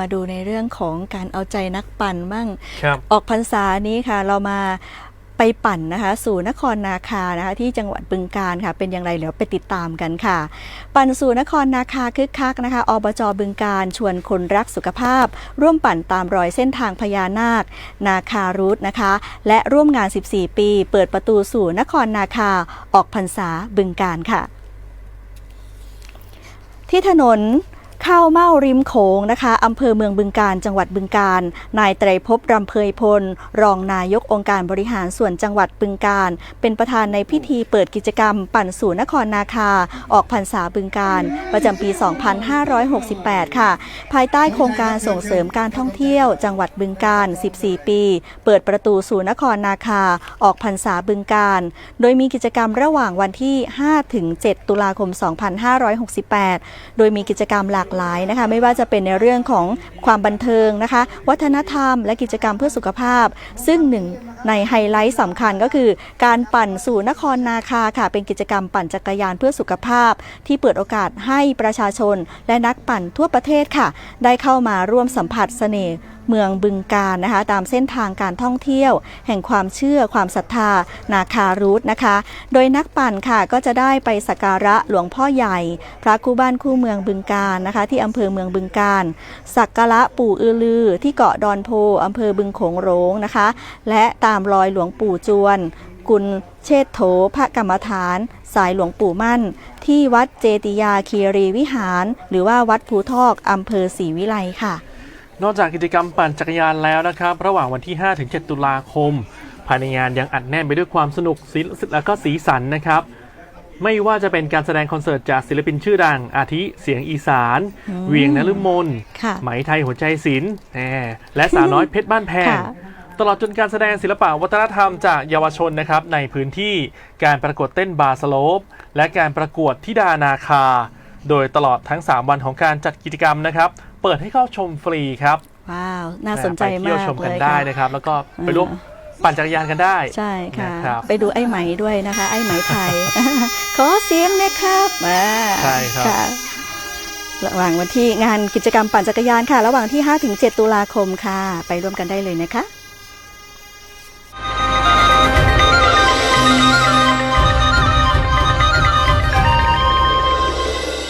มาดูในเรื่องของการเอาใจนักปั่นบ้าง ครับออกพรรษานี้ค่ะ เรามาไปปั่นนะคะ สู่นครนาคานะคะ ที่จังหวัดบึงการค่ะ เป็นอย่างไรเดี๋ยวไปติดตามกันค่ะ ปั่นสู่นครนาคาคึกคักนะคะอบจบึงการชวนคนรักสุขภาพ ร่วมปั่นตามรอยเส้นทางพญานาค นาคารูทนะคะ และร่วมงาน 14 ปี เปิดประตูสู่นครนาคาออกพรรษาบึงการค่ะ ที่ถนน ข้าวเม่าริมโขงนะคะอำเภอเมืองบึงการจังหวัดบึงการ นายไตรภพรำเพยพล รองนายกองค์การบริหารส่วนจังหวัดบึงการ เป็นประธานในพิธีเปิดกิจกรรม ปั่นสู่นครนาคา ออกพรรษาบึงการ ประจำปี 2568 ค่ะ ภายใต้โครงการส่งเสริมการท่องเที่ยว จังหวัดบึงการ 14 ปี เปิดประตูสู่นครนาคา ออกพรรษาบึงการ โดยมีกิจกรรมระหว่างวันที่ 5-7 ตุลาคม 2568 โดยมีกิจกรรมหลักากหลายนะคะ ไม่ว่าจะเป็นในเรื่องของความบันเทิงนะคะ วัฒนธรรม และกิจกรรมเพื่อสุขภาพ ซึ่งหนึ่งในไฮไลท์สำคัญก็คือ การปั่นสู่นครนาคาค่ะ เป็นกิจกรรมปั่นจักรยานเพื่อสุขภาพ ที่เปิดโอกาสให้ประชาชน และนักปั่นทั่วประเทศค่ะ ได้เข้ามาร่วมสัมผัสเสน่ห์ เมืองบึงการนะคะ ตามเส้นทางการท่องเที่ยว แห่งความเชื่อความศรัทธา นาคารูทนะคะ โดยนักปั่นค่ะก็จะได้ไปสักการะหลวงพ่อใหญ่ พระคู่บ้านคู่เมืองบึงการนะคะ ที่อำเภอเมืองบึงการสักการะปู่อือลือ ที่เกาะดอนโพอำเภอบึงโขงโรงนะคะ และตามรอยหลวงปู่จวนกุลเชษโถพระกรรมฐาน สายหลวงปู่มั่น ที่วัดเจติยาคีรีวิหาร หรือว่าวัดภูทอกอำเภอศรีวิไลค่ะ นอกจากกิจกรรมปั่นจักรยานแล้วนะครับ ระหว่างวันที่5ถึง7ตุลาคม ภายในงานยังอัดแน่นไปด้วยความสนุกสีและก็สีสันนะครับ ไม่ว่าจะเป็นการแสดงคอนเสิร์ตจากศิลปินชื่อดัง อาทิเสียงอีสาน เวียงนฤมลค่ะไหมไทยหัวใจศิลป์แหมและสาวน้อยเพชรบ้านแพง ค่ะ ตลอดจนการแสดงศิลปะวัฒนธรรมจากเยาวชนนะครับในพื้นที่การประกวดเต้นบาร์สโลป และการประกวดทิดานาคา โดยตลอดทั้ง 3 วันของการจัดกิจกรรมนะครับ เปิดให้เข้าชมฟรีครับว้าว น่าสนใจไปมาเที่ยวกชมเลกันยได้ค่ะนะครับ แล้วก็ไปอ่าร่วมปั่นจักรยานกันได้ ใช่ค่ะนะครับไปดูไอ้ไหมด้วยนะคะ ไอ้ไหมไทย ขอเสียงนะครับมาใช่ครับค่ะระหว่างวันที่งานกิจกรรมปั่นจักรยานค่ะ ระหว่างที่ 5-7 ตุลาคมค่ะ ไปร่วมกันได้เลยนะคะ